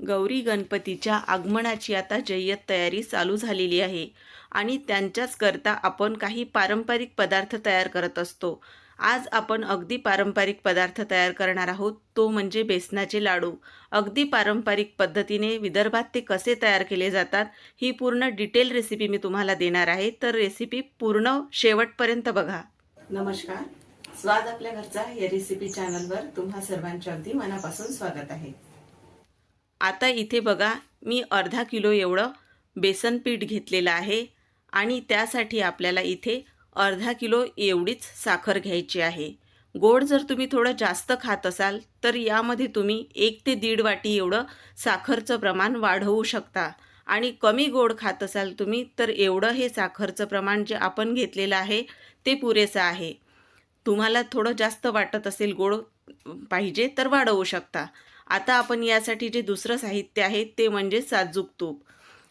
गौरी गणपतीच्या आगमनाची आता जय्यत तयारी चालू झालेली आहे. आणि त्यांच्याच करता आपण काही पारंपरिक पदार्थ तयार करत असतो. आज आपण अगदी पारंपरिक पदार्थ तयार करणार आहोत. तो म्हणजे बेसनाचे लाडू. अगदी पारंपरिक पद्धतीने विदर्भात ते कसे तयार केले जातात ही पूर्ण डिटेल रेसिपी मी तुम्हाला देणार आहे. तर रेसिपी पूर्ण शेवटपर्यंत बघा. नमस्कार. स्वाद आपल्या घरचा या रेसिपी चॅनलवर तुम्हा सर्वांचे अगदी मनापासून स्वागत आहे. आता इथे बघा मी अर्धा किलो एवढं बेसन पीठ घेतलेलं आहे आणि त्यासाठी आपल्याला इथे अर्धा किलो एवढीच साखर घ्यायची आहे. गोड जर तुम्ही थोडं जास्त खात असाल तर यामध्ये तुम्ही एक ते दीड वाटी एवढं साखरचं प्रमाण वाढवू शकता. आणि कमी गोड खात असाल तुम्ही तर एवढं हे साखरचं प्रमाण जे आपण घेतलेलं आहे ते पुरेसं आहे. तुम्हाला थोडं जास्त वाटत असेल गोड पाहिजे तर वाढवू शकता. आता आपण यासाठी जे दुसरं साहित्य आहे ते म्हणजे साजूक तूप.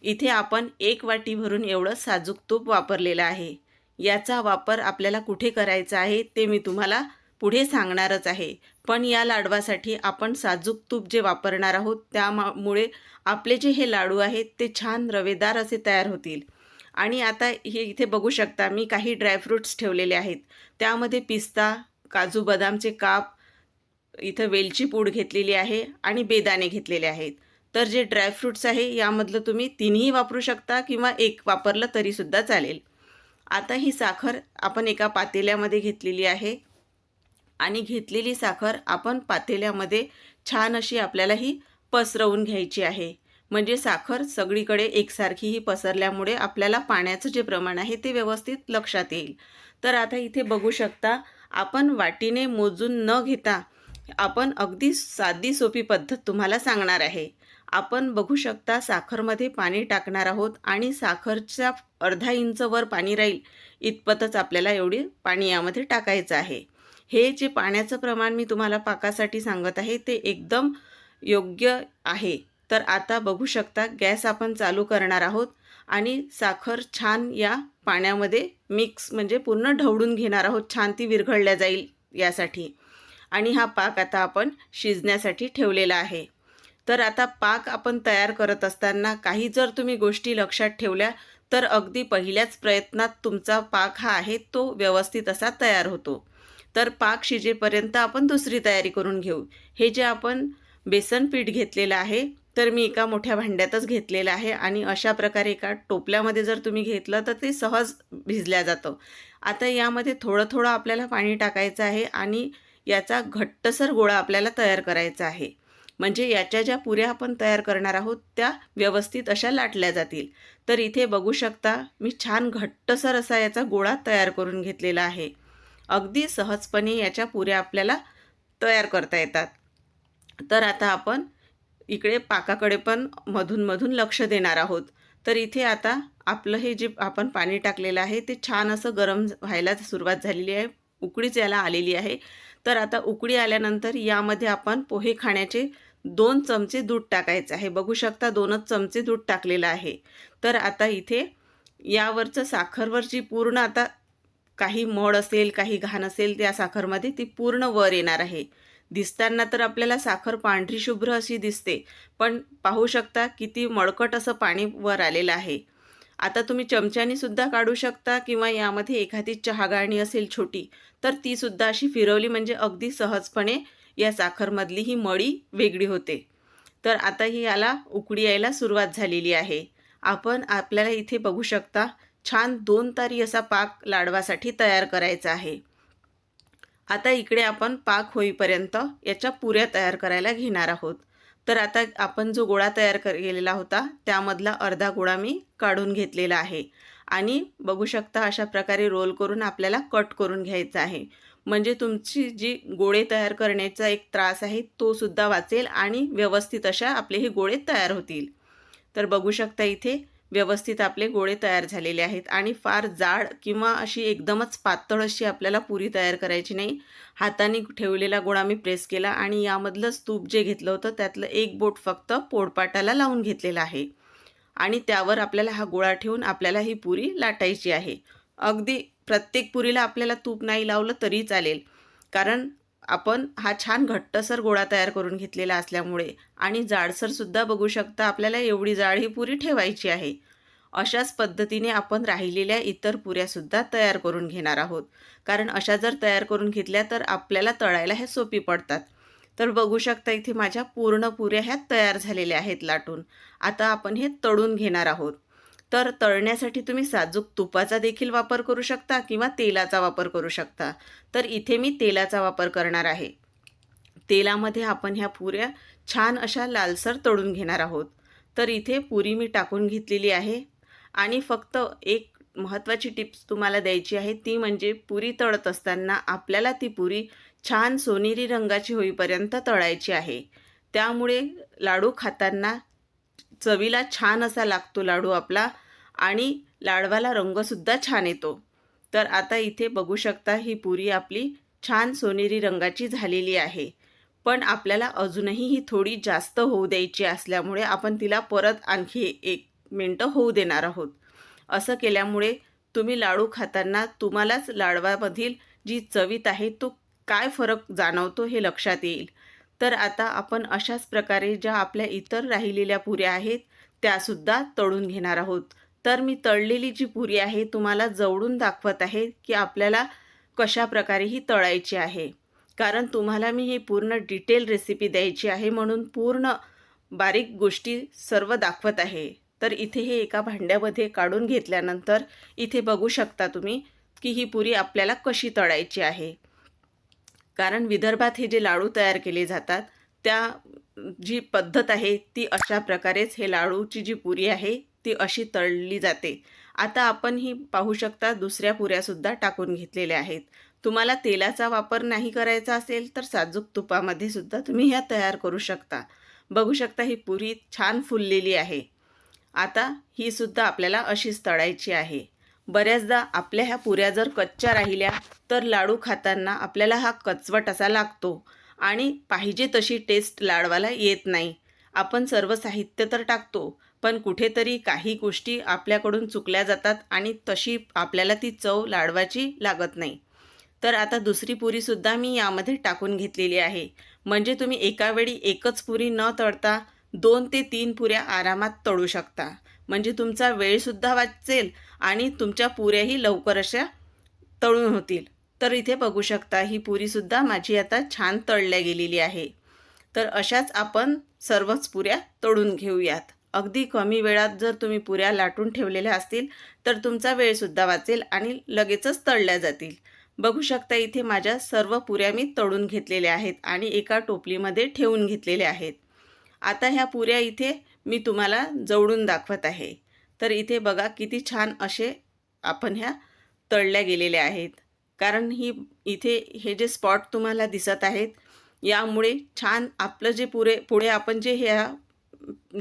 इथे आपण एक वाटी भरून एवढं साजूक तूप वापरलेलं आहे. याचा वापर आपल्याला कुठे करायचा आहे ते मी तुम्हाला पुढे सांगणारच आहे. पण या लाडवासाठी आपण साजूक तूप जे वापरणार आहोत त्यामुळे आपले जे हे लाडू आहेत ते छान रवेदार असे तयार होतील. आणि आता हे इथे बघू शकता मी काही ड्रायफ्रूट्स ठेवलेले आहेत. त्यामध्ये पिस्ता काजू बदामचे काप इथं वेलची पूड घेतलेली आहे आणि बेदाणे घेतलेले आहेत. तर जे ड्रायफ्रूट्स आहे यामधलं तुम्ही तिन्ही वापरू शकता किंवा एक वापरलं तरीसुद्धा चालेल. आता ही साखर आपण एका पातेल्यामध्ये घेतलेली आहे. आणि घेतलेली साखर आपण पातेल्यामध्ये छान अशी आपल्याला ही पसरवून घ्यायची आहे. म्हणजे साखर सगळीकडे एकसारखी ही पसरल्यामुळे आपल्याला पाण्याचं जे प्रमाण आहे ते व्यवस्थित लक्षात येईल. तर आता इथे बघू शकता आपण वाटीने मोजून न घेता आपण अगदी साधी सोपी पद्धत तुम्हाला सांगणार आहे. आपण बघू शकता साखरमध्ये पाणी टाकणार आहोत आणि साखरच्या अर्धा इंच वर पाणी राहील. इतपतच आपल्याला एवढी पाणी यामध्ये टाकायचं आहे. हे जे पाण्याचं प्रमाण मी तुम्हाला पाकासाठी सांगत आहे ते एकदम योग्य आहे. तर आता बघू शकता गॅस आपण चालू करणार आहोत आणि साखर छान या पाण्यामध्ये मिक्स म्हणजे पूर्ण ढवळून घेणार आहोत. छान ती विरघळल्या जाईल यासाठी. आणि हा पाक आता आपण शिजण्यासाठी ठेवलेला आहे. तर आता पाक आपण तयार करत असताना काही जर तुम्ही गोष्टी लक्षात ठेवल्या तर अगदी पहिल्याच प्रयत्नात तुमचा पाक हा आहे तो व्यवस्थित असा तयार होतो. तर पाक शिजेपर्यंत आपण दुसरी तयारी करून घेऊ. हे जे आपण बेसन पीठ घेतलेलं आहे तर मी एका मोठ्या भांड्यातच घेतलेलं आहे आणि अशा प्रकारे एका टोपल्यामध्ये जर तुम्ही घेतलं तर ते सहज भिजल्या जातं. आता यामध्ये थोडं थोडं आपल्याला पाणी टाकायचं आहे आणि याचा घट्टसर गोळा आपल्याला तयार करायचा आहे. म्हणजे याच्या ज्या पुऱ्या आपण तयार करणार आहोत त्या व्यवस्थित अशा लाटल्या जातील. तर इथे बघू शकता मी छान घट्टसर असा याचा गोळा तयार करून घेतलेला आहे. अगदी सहजपणे याच्या पुऱ्या आपल्याला तयार करता येतात. तर आता आपण इकडे पाकाकडे पण मधून मधून लक्ष देणार आहोत. तर इथे आता आपलं हे जे आपण पाणी टाकलेलं आहे ते छान असं गरम व्हायला सुरुवात झालेली आहे. उकडीच याला आलेली आहे. तर आता उकडी आल्यानंतर यामध्ये आपण पोहे खाण्याचे दोन चमचे दूध टाकायचं आहे. बघू शकता दोनच चमचे दूध टाकलेलं आहे. तर आता इथे यावरचं साखरवर जी पूर्ण आता काही मळ असेल काही घाण असेल त्या साखरमध्ये ती पूर्ण वर येणार आहे. दिसताना तर आपल्याला साखर पांढरी शुभ्र अशी दिसते पण पाहू शकता किती मळकट असं पाणी वर आलेलं आहे. आता तुम्ही चमच्यानी सुद्धा काढू शकता किंवा यामध्ये एखादी चहा गाळणी असेल छोटी तर ती सुद्धा अशी फिरवली म्हणजे अगदी सहजपणे या साखरमधली ही मळी वेगळी होते. तर आता ही याला उकडी यायला सुरुवात झालेली आहे. आपण आपल्याला इथे बघू शकता छान दोन तारी असा पाक लाडवासाठी तयार करायचा आहे. आता इकडे आपण पाक होईपर्यंत याच्या पुऱ्या तयार करायला घेणार आहोत. तर आता आपण जो गोळा तयार कर केलेला होता त्यामधला अर्धा गोळा मी काढून घेतलेला आहे. आणि बघू शकता अशा प्रकारे रोल करून आपल्याला कट करून घ्यायचा आहे. म्हणजे तुमची जी गोळे तयार करण्याचा एक त्रास आहे तो सुद्धा वाचेल आणि व्यवस्थित अशा आपले हे गोळे तयार होतील. तर बघू शकता इथे व्यवस्थित आपले गोळे तयार झालेले आहेत आणि फार जाड किंवा अशी एकदमच पातळ अशी आपल्याला पुरी तयार करायची नाही. हाताने ठेवलेला गोळा मी प्रेस केला आणि यामधलं तूप जे घेतलं होतं त्यातलं एक बोट फक्त पोळपाटाला लावून घेतलेलं आहे. आणि त्यावर आपल्याला हा गोळा ठेवून आपल्याला ही पुरी लाटायची आहे. अगदी प्रत्येक पुरीला आपल्याला तूप नाही लावलं तरी चालेल. कारण आपण हा छान घट्टसर गोळा तयार करून घेतलेला असल्यामुळे आणि जाडसरसुद्धा बघू शकता आपल्याला एवढी जाड ही पुरी ठेवायची आहे. अशाच पद्धतीने आपण राहिलेल्या इतर पुऱ्यासुद्धा तयार करून घेणार आहोत. कारण अशा जर तयार करून घेतल्या तर आपल्याला तळायला ह्या सोपी पडतात. तर बघू शकता इथे माझ्या पूर्ण पुऱ्या ह्या तयार झालेल्या आहेत लाटून. आता आपण हे तळून घेणार आहोत. तर तळण्यासाठी तुम्ही साजूक तुपाचा देखील वापर करू शकता किंवा तेलाचा वापर करू शकता. तर इथे मी तेलाचा वापर करणार आहे. तेलामध्ये आपण ह्या पुऱ्या छान अशा लालसर तळून घेणार आहोत. तर इथे पुरी मी टाकून घेतलेली आहे. आणि फक्त एक महत्त्वाची टिप्स तुम्हाला द्यायची आहे ती म्हणजे पुरी तळत असताना आपल्याला ती पुरी छान सोनेरी रंगाची होईपर्यंत तळायची आहे. त्यामुळे लाडू खाताना चवीला छान असा लागतो लाडू आपला. आणि लाडवाला रंगसुद्धा छान येतो. तर आता इथे बघू शकता ही पुरी आपली छान सोनेरी रंगाची झालेली आहे. पण आपल्याला अजूनही ही थोडी जास्त होऊ द्यायची असल्यामुळे आपण तिला परत आणखी एक मिनटं होऊ देणार आहोत. असं केल्यामुळे तुम्ही लाडू खाताना तुम्हालाच लाडवामधील जी चवीत आहे तो काय फरक जाणवतो हे लक्षात येईल. तर आता आपण अशाच प्रकारे ज्या आपल्या इतर राहिलेल्या पुऱ्या आहेत त्यासुद्धा तळून घेणार आहोत. तर मी तळलेली जी पुरी आहे तुम्हाला जवळून दाखवत आहे की आपल्याला कशा प्रकारे ही तळायची आहे. कारण तुम्हाला मी ही पूर्ण डिटेल रेसिपी द्यायची आहे म्हणून पूर्ण बारीक गोष्टी सर्व दाखवत आहे. तर इथे हे एका भांड्यामध्ये काढून घेतल्यानंतर इथे बघू शकता तुम्ही की ही पुरी आपल्याला कशी तळायची आहे. कारण विदर्भात हे जे लाडू तयार केले जातात त्या जी पद्धत आहे ती अशा प्रकारेच हे लाडूची जी पुरी आहे ती अशी तळली जाते. आता आपण ही पाहू शकता दुसऱ्या पुऱ्यासुद्धा टाकून घेतलेल्या आहेत. तुम्हाला तेलाचा वापर नाही करायचा असेल तर साजूक तुपामध्ये सुद्धा तुम्ही ह्या तयार करू शकता. बघू शकता ही पुरी छान फुललेली आहे. आता ही सुद्धा आपल्याला अशीच तळायची आहे. बऱ्याचदा आपल्या ह्या पुऱ्या जर कच्च्या राहिल्या तर लाडू खाताना आपल्याला हा कचवट असा लागतो. आणि पाहिजे तशी टेस्ट लाडवाला येत नाही. आपण सर्व साहित्य तर टाकतो पण कुठेतरी काही गोष्टी आपल्याकडून चुकल्या जातात आणि तशी आपल्याला ती चव लाडवाची लागत नाही. तर आता दुसरी पुरीसुद्धा मी यामध्ये टाकून घेतलेली आहे. म्हणजे तुम्ही एका वेळी एकच पुरी न तळता दोन ते तीन पुऱ्या आरामात तळू शकता. म्हणजे तुमचा वेळसुद्धा वाचेल आणि तुमच्या पुऱ्याही लवकर अशा तळून होतील. तर इथे बघू शकता ही पुरीसुद्धा माझी आता छान तळल्या गेलेली आहे. तर अशाच आपण सर्वच पुऱ्या तळून घेऊयात. अगदी कमी वेळात जर तुम्ही पुऱ्या लाटून ठेवलेल्या असतील तर तुमचा वेळसुद्धा वाचेल आणि लगेचच तळल्या जातील. बघू शकता इथे माझ्या सर्व पुऱ्या मी तळून घेतलेल्या आहेत आणि एका टोपलीमध्ये ठेवून घेतलेल्या आहेत. आता ह्या पुऱ्या इथे मी तुम्हाला जवळून दाखवत आहे. तर इथे बघा किती छान असे आपण ह्या तळल्या गेलेल्या आहेत. कारण ही इथे हे जे स्पॉट तुम्हाला दिसत आहेत यामुळे छान आपलं जे पुरे पुढे आपण जे ह्या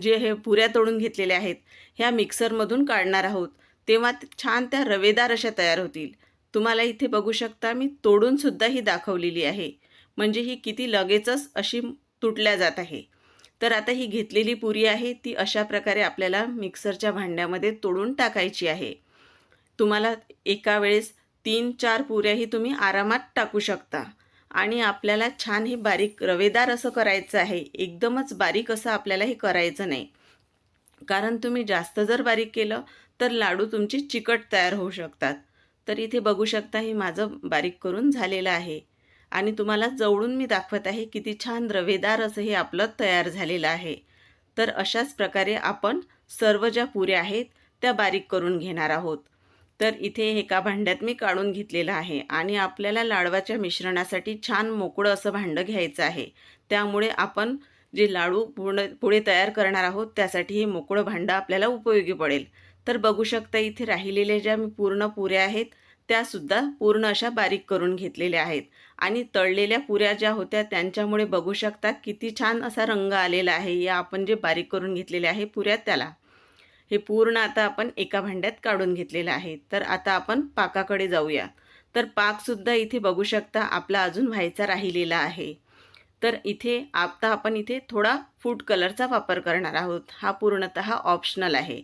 जे हे पुऱ्या तोडून घेतलेल्या आहेत ह्या मिक्सरमधून काढणार आहोत. तेव्हा छान त्या रवेदार अशा तयार होतील. तुम्हाला इथे बघू शकता मी तोडूनसुद्धा ही दाखवलेली आहे. म्हणजे ही किती लगेचच अशी तुटल्या जात आहे. तर आता ही घेतलेली पुरी आहे ती अशा प्रकारे आपल्याला मिक्सरच्या भांड्यामध्ये तोडून टाकायची आहे. तुम्हाला एका वेळेस तीन चार पुऱ्याही तुम्ही आरामात टाकू शकता. आणि आपल्याला छान हे बारीक रवेदार असं करायचं आहे. एकदमच बारीक असं आपल्याला हे करायचं नाही. कारण तुम्ही जास्त जर बारीक केलं तर लाडू तुमचे चिकट तयार होऊ शकतात. तर इथे बघू शकता हे माझं बारीक करून झालेलं आहे. आणि तुम्हाला जवळून मी दाखवत आहे किती छान रवेदार असं हे आपलं तयार झालेलं आहे. तर अशाच प्रकारे आपण सर्व ज्या पुऱ्या आहेत त्या बारीक करून घेणार आहोत. तर इथे एका भांड्यात मी काढून घेतलेलं आहे आणि आपल्याला लाडवाच्या मिश्रणासाठी छान मोकळं असं भांडं घ्यायचं आहे. त्यामुळे आपण जे लाडू पूर्ण पुढे तयार करणार आहोत त्यासाठी हे मोकळं भांडं आपल्याला उपयोगी पडेल. तर बघू शकता इथे राहिलेल्या ज्या मी पूर्ण पुऱ्या आहेत त्यासुद्धा पूर्ण अशा बारीक करून घेतलेल्या आहेत. आणि तळलेल्या पुऱ्या ज्या होत्या त्यांच्यामुळे बघू शकता किती छान असा रंग आलेला आहे. या आपण जे बारीक करून घेतलेले आहे पुऱ्या त्याला. हे पूर्ण आता आपण एका भांड्यात काढून घेतलेलं आहे. तर आता आपण पाकाकडे जाऊया. तर पाकसुद्धा इथे बघू शकता आपला अजून व्हायचा राहिलेला आहे. तर इथे आता आपण इथे थोडा फूड कलरचा वापर करणार आहोत. हा पूर्णत ऑप्शनल आहे.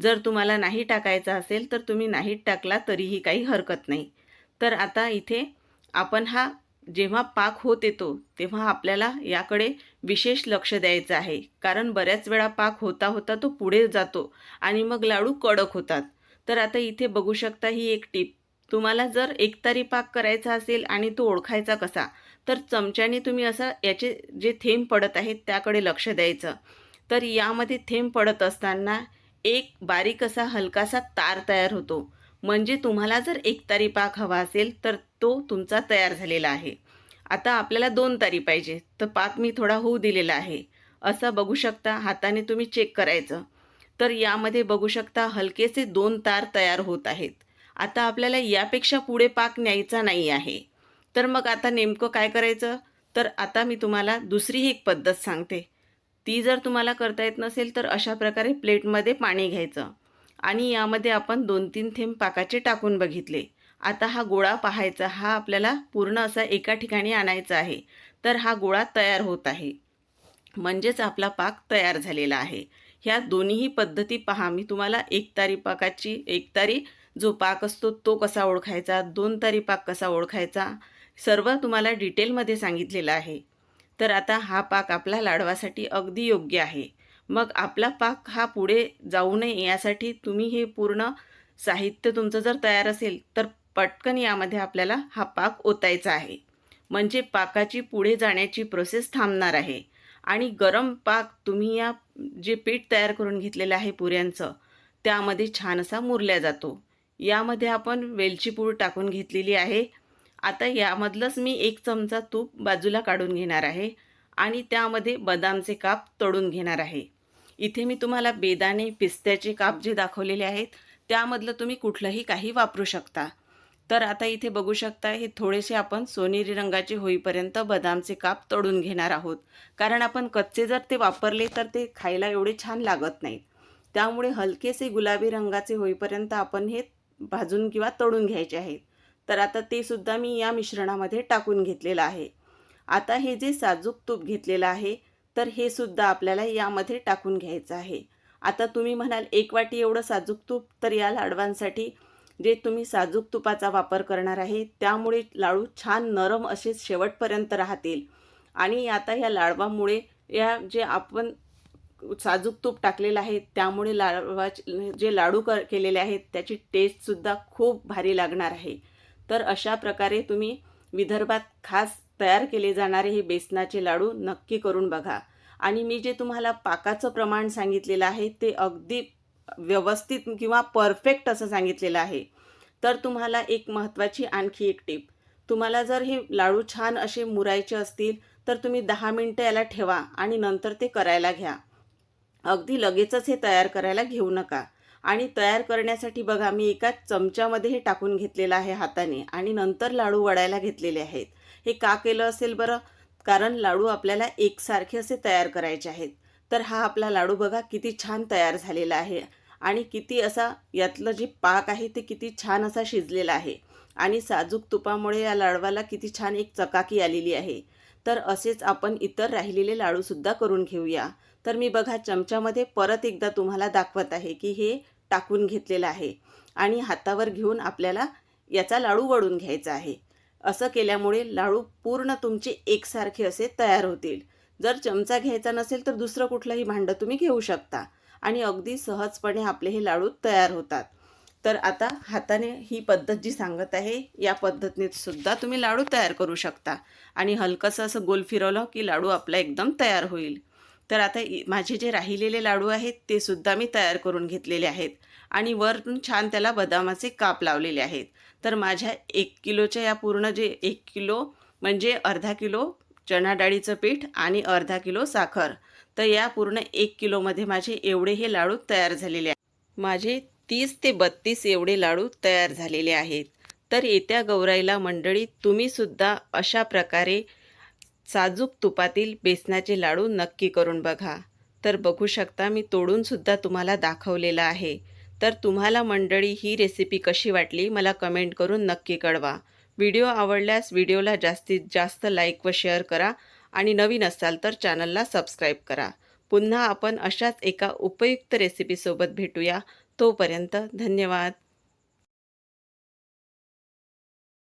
जर तुम्हाला नाही टाकायचा असेल तर तुम्ही नाही टाकला तरीही काही हरकत नाही. तर आता इथे आपण हा जेव्हा पाक होत येतो तेव्हा आपल्याला याकडे विशेष लक्ष द्यायचं आहे. कारण बऱ्याच वेळा पाक होता होता तो पुढे जातो आणि मग लाडू कडक होतात. तर आता इथे बघू शकता ही एक टीप. तुम्हाला जर एकतारी पाक करायचा असेल आणि तो ओळखायचा कसा तर चमच्याने तुम्ही असं याचे जे थेंब पडत आहेत त्याकडे लक्ष द्यायचं. तर यामध्ये थेंब पडत असताना एक बारीक असा हलकासा तार तयार होतो. म्हणजे तुम्हाला जर एक तारी पाक हवा असेल तर तो तुमचा तयार झालेला आहे. आता आपल्याला दोन तारी पाहिजे तर पाक मी थोडा होऊ दिलेला आहे. असं बघू शकता हाताने तुम्ही चेक करायचं. तर यामध्ये बघू शकता हलकेसे दोन तार तयार होत आहेत. आता आपल्याला यापेक्षा पुढे पाक न्यायचा नाही आहे. तर मग आता नेमकं काय करायचं? तर आता मी तुम्हाला दुसरी एक पद्धत सांगते. ती जर तुम्हाला करता येत नसेल तर अशा प्रकारे प्लेटमध्ये पाणी घ्यायचं. आणि यामध्ये आपण दोन तीन थेंब पाकाचे टाकून बघितले. आता हा गोळा पाहायचा हा आपल्याला पूर्ण असा एका ठिकाणी आणायचा आहे. तर हा गोळा तयार होत आहे. म्हणजेच आपला पाक तयार झालेला आहे. ह्या दोन्हीही पद्धती पहा. मी तुम्हाला एक तारी पाकाची एक तारी जो पाक असतो तो कसा ओळखायचा दोन तारी पाक कसा ओळखायचा सर्व तुम्हाला डिटेलमध्ये सांगितलेलं आहे. तर आता हा पाक आपला लाडवासाठी अगदी योग्य आहे. मग आपला पाक हा पुढे जाऊ नये यासाठी तुम्ही हे पूर्ण साहित्य तुमचं जर तयार असेल तर पटकन यामध्ये आपल्याला हा पाक ओतायचा आहे. म्हणजे पाकाची पुढे जाण्याची प्रोसेस थांबणार आहे. आणि गरम पाक तुम्ही या जे पीठ तयार करून घेतलेलं आहे पुऱ्यांचं त्यामध्ये छान असा मुरल्या जातो. यामध्ये आपण वेलची पूड टाकून घेतलेली आहे. आता यामधलंच मी एक चमचा तूप बाजूला काढून घेणार आहे आणि त्यामध्ये बदामचे काप तळून घेणार आहे. इथे मी तुम्हाला बेदाणे पिस्त्याचे काप जे दाखवलेले आहेत त्यामधलं तुम्ही कुठलंही काही वापरू शकता. तर आता इथे बघू शकता हे थोडेसे आपण सोनेरी रंगाचे होईपर्यंत बदामचे काप तळून घेणार आहोत. कारण आपण कच्चे जर ते वापरले तर ते खायला एवढे छान लागत नाहीत. त्यामुळे हलकेसे गुलाबी रंगाचे होईपर्यंत आपण हे भाजून किंवा तळून घ्यायचे आहेत. तर आता ते सुद्धा मी या मिश्रणामध्ये टाकून घेतलेलं आहे. आता हे जे साजूक तूप घेतलेलं आहे तर हे सुद्धा आपल्याला यामध्ये टाकून घ्यायचं आहे. आता तुम्ही म्हणाल एक वाटी एवढं साजूक तूप तर या लाडवांसाठी जे तुम्ही साजूक तुपाचा वापर करणार आहे त्यामुळे लाडू छान नरम असे शेवटपर्यंत राहतील. आणि आता या लाडवामुळे या जे आपण साजूक तूप टाकलेलं आहे त्यामुळे लाडवाचे जे लाडू कर केलेले आहेत त्याची टेस्टसुद्धा खूप भारी लागणार आहे. तर अशा प्रकारे तुम्ही विदर्भात खास तयार केले जाणारे हे बेसनाचे लाडू नक्की करून बघा. आणि मी जे तुम्हाला पाकाचं प्रमाण सांगितलेलं आहे ते अगदी व्यवस्थित किंवा परफेक्ट असं सांगितलेलं आहे. तर तुम्हाला एक महत्त्वाची आणखी एक टीप. तुम्हाला जर हे लाडू छान असे मुरायचे असतील तर तुम्ही दहा मिनटं याला ठेवा आणि नंतर ते करायला घ्या. अगदी लगेचच हे तयार करायला घेऊ नका. आणि तयार करण्यासाठी बघा मी एका चमच्यामध्ये हे टाकून घेतलेलं आहे हाताने आणि नंतर लाडू वडायला घेतलेले आहेत. हे का केलं असेल बरं? कारण लाडू आपल्याला एकसारखे असे तयार करायचे आहेत. तर हा आपला लाडू बघा किती छान तयार झालेला आहे आणि किती असा यातलं जे पाक आहे ते किती छान असा शिजलेला आहे. आणि साजूक तुपामुळे या लाडवाला किती छान एक चकाकी आलेली आहे. तर असेच आपण इतर राहिलेले लाडूसुद्धा करून घेऊया. तर मी बघा चमच्यामध्ये परत एकदा तुम्हाला दाखवत आहे की हे टाकून घेतलेलं आहे आणि हातावर घेऊन आपल्याला याचा लाडू वळून घ्यायचा आहे. असं केल्यामुळे लाडू पूर्ण तुमचे एकसारखे असे तयार होतील. जर चमचा घ्यायचा नसेल तर दुसरं कुठलंही भांडं तुम्ही घेऊ शकता आणि अगदी सहजपणे आपले हे लाडू तयार होतात. तर आता हाताने ही पद्धत जी सांगत आहे या पद्धतीने सुद्धा तुम्ही लाडू तयार करू शकता. आणि हलकंसं असं गोल फिरवलं की लाडू आपला एकदम तयार होईल. तर आता माझे जे राहिलेले लाडू आहेत ते सुद्धा मी तयार करून घेतलेले आहेत. आणि वरून छान त्याला बदामाचे काप लावलेले आहेत. तर माझ्या एक किलोच्या या पूर्ण जे एक किलो म्हणजे अर्धा किलो चणा डाळीचं पीठ आणि अर्धा किलो साखर. तर या पूर्ण एक किलोमध्ये माझे एवढे हे लाडू तयार झालेले आहेत. माझे तीस ते बत्तीस एवढे लाडू तयार झालेले आहेत. तर येत्या गौराईला मंडळी तुम्हीसुद्धा अशा प्रकारे साजूक तुपातील बेसनाचे लाडू नक्की करून बघा. तर बघू शकता मी तोडूनसुद्धा तुम्हाला दाखवलेलं आहे. तर तुम्हाला मंडळी ही रेसिपी कशी वाटली मला कमेंट करून नक्की कळवा. व्हिडिओ आवडल्यास व्हिडिओला जास्तीत जास्त लाईक व शेअर करा आणि नवीन असाल तर चॅनलला सबस्क्राईब करा. पुन्हा आपण अशाच एका उपयुक्त रेसिपीसोबत भेटूया. तोपर्यंत धन्यवाद.